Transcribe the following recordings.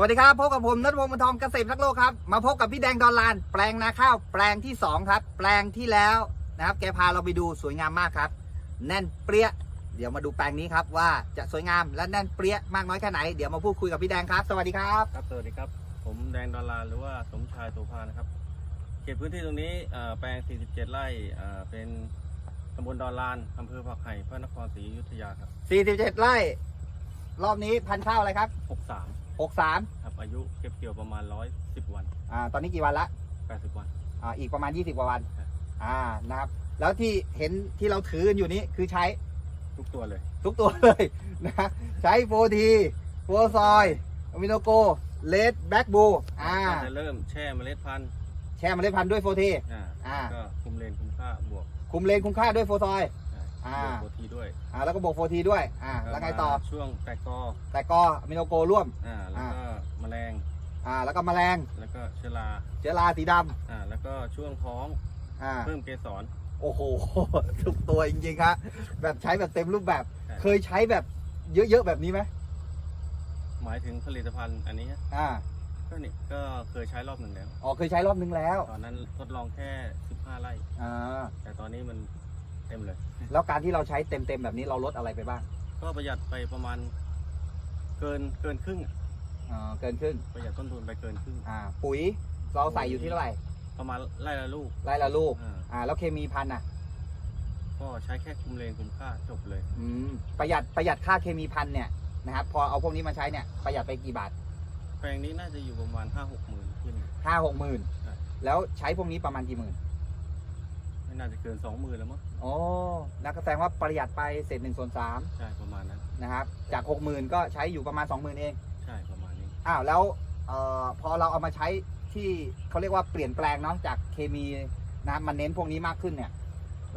วัสดีครับพบกับผมนัทวงศ์บรรทองเกษตรทักโลกครับ มาพบกับพี่แดงดอนลาน แปลงนาข้าวแปลงที่ 2 ครับ แปลงที่แล้วนะครับ แกพาเราไปดูสวยงามมากครับ แน่นเปรี้ย เดี๋ยวมาดูแปลงนี้ครับว่าจะสวยงามและแน่นเปรี้ยมากน้อยแค่ไหน เดี๋ยวมาพูดคุยกับพี่แดงครับ สวัสดีครับ ครับสวัสดีครับ ผมแดงดอลลาร์หรือว่าสมชายโสภานะครับ เขตพื้นที่ตรงนี้เอ่อแปลง 47 ไร่เอ่อเป็นตำบลดอนลานอำเภอผักไห่พระนครศรีอยุธยาครับ47ไร่รอบนี้พันธุ์ข้าวอะไรครับ 63 63ครับอายุเก็บเกี่ยวประมาณ110วันอ่าตอนนี้กี่วันละ80วัน อ่าอีกประมาณ20กว่าวันครับ อ่านะครับ แล้วที่เห็นที่เราถือกันอยู่นี้คือใช้ทุกตัวเลย ทุกตัวเลยนะใช้โฟทีโฟซอยอะมิโนโกเลดแบ็กบูอ่าก็จะเริ่มแช่เมล็ดพันธุ์แช่เมล็ดพันธุ์ด้วยโฟที อ่าอ่า ก็คุมเลนคุมค่าบวก คุมเลนคุมค่าด้วยโฟซอย อ่าอ่าบวกโปรทีด้วยอ่าแล้วก็บวกโฟทีด้วยอ่าแล้วไงต่อมาช่วงแตกกอแต่ก็อะมิโนโกร่วม อ่าแล้วก็แมลงอ่าแล้วก็แมลงแล้วก็เชื้อราเชื้อราสีดอ่าแล้วก็ช่วงท้องำอ่าเพิ่มเกสร โอ้โห ทุกตัวจริงๆครับแบบใช้แบบเต็มรูปแบบ ใช่ เคยใช้แบบเยอะๆแบบนี้ไหมหมายถึงผลิตภัณฑ์อันนี้ฮะอ่าก็นี่ก็เคยใช้รอบหนึ่งแล้ว อ๋อเคยใช้รอบนึงแล้วตอนนั้นทดลองแค่ 15 ไร่ อ่าแต่ตอนนี้มัน เต็มเลย แล้วการที่เราใช้เต็มๆแบบนี้เราลดอะไรไปบ้างก็ประหยัดไปประมาณ เกินเกินครึ่งอะอ่าเกินครึ่งประหยัดต้นทุนไปเกินครึ่ง อ่าปุ๋ยเราใส่อยู่ที่เท่าไหร่ประมาณไร่ละลูกไร่ละลูกอ่าอ่าแล้วเคมีพันธุ์อะก็ใช้แค่คุมเลนคุมค่าจบเลย อืมประหยัดประหยัดค่าเคมีพันธุ์เนี่ยนะครับพอเอาพวกนี้มาใช้เนี่ยประหยัดไปกี่บาทแปลงนี้น่าจะอยู่ประมาณ5 6หมื่นขึ้น ห้าหกหมื่นใช่ แล้วใช้พวกนี้ประมาณกี่หมื่นไม่ น่าจะเกิน2 0,000แล้วมั้งโอ้นักแสดงว่าประหยัดไปเศษหนึ่งส่วนสามใช่ประมาณนั้นนะครับ จากหกหมื่นก็ใช้อยู่ประมาณสองหมื่นเอง ใช่ประมาณนี้ อ้าวแล้วเอ่อพอเราเอามาใช้ที่เขาเรียกว่าเปลี่ยนแปลงเนาะจากเคมีนะมันเน้นพวกนี้มากขึ้นเนี่ย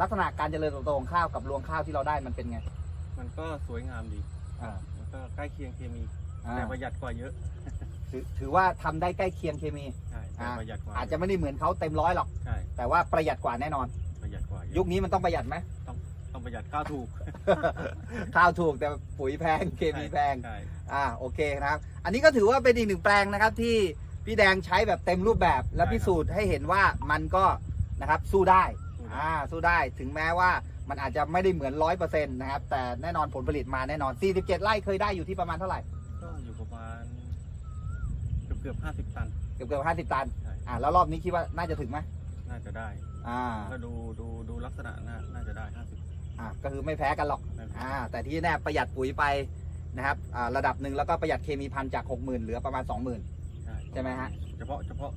ลักษณะการเจริญเติบโตของข้าวกับรวงข้าวที่เราได้มันเป็นไง มันก็สวยงามดีอ่าแล้วก็ใกล้เคียงเคมีอ่าแต่ประหยัดกว่าเยอะ ถือถือว่าทำได้ใกล้เคียงเคมี ใช่แต่อ่าประหยัดกว่าอาจจะไม่ได้เหมือนเขาเต็มร้อยหรอกใช่แต่ว่าประหยัดกว่าแน่นอนประห ยัดกว่าเยอะยุคนี้มันต้องประหยัดไหมต้องประหยัดข้าวถูก ข้าวถูกแต่ปุ๋ยแพงเคมีแพง ใช่อ่าโอเคนะครับ อันนี้ก็ถือว่าเป็นอีกหนึ่งแปลงนะครับที่พี่แดงใช้แบบเต็มรูปแบบ และพิสูจน์ให้เห็นว่ามันก็นะครับสู้ได้ถูกอ่าสู้ได้ถึงแม้ว่ามันอาจจะไม่ได้เหมือนร้อยเปอร์เซ็นต์นะครับ แต่แน่นอนผลผลิตมาแน่นอน 47 ไร่เคยได้อยู่ที่ประมาณเท่าไหร่ ก็อยู่ประมาณเกือบเกือบห้าสิบตัน เกือบเกือบ50 ตันใช่อ่าแล้วรอบนี้คิดว่าน่าจะถึงไหมน่าจะได้ อ่าก็ดูดูดูลักษณะน่าน่าจะได้ห้าสิบอ่าก็คือไม่แพ้กันหรอกอ่าแต่ที่แน่ประหยัดปุ๋ยไปนะครับอ่าระดับหนึ่งแล้วก็ประหยัดเคมีพันจาก60,000เหลือประมาณ20,000ใช่ใช่ไหมฮะเฉพาะเฉพาะ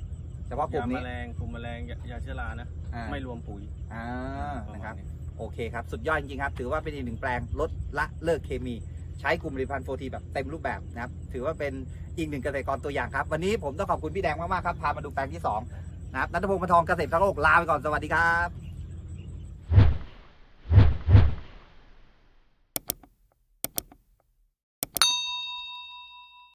เฉพาะกลุ่มนี้ยาแมลงกลุ่มแมลงยายาเชื้อรานะอ่าไม่รวมปุ๋ยอ่าปมาณนะครับโอเคครับสุดยอดจริงๆครับ ถือว่าเป็นอีกหนึ่งแปลงลดละเลิกเคมี ใช้กลุ่มผลิตภัณฑ์โฟทีแบบเต็มรูปแบบนะครับ ถือว่าเป็นอีกหนึ่งเกษตรกรตัวอย่างครับ วันนี้ผมต้องขอบคุณพี่แดงมากๆครับ พามาดูแปลงที่ 2 นะครับนัทพงศ์ปทองเกษตรทั้งโลกลาไปก่อนสวัสดีครับ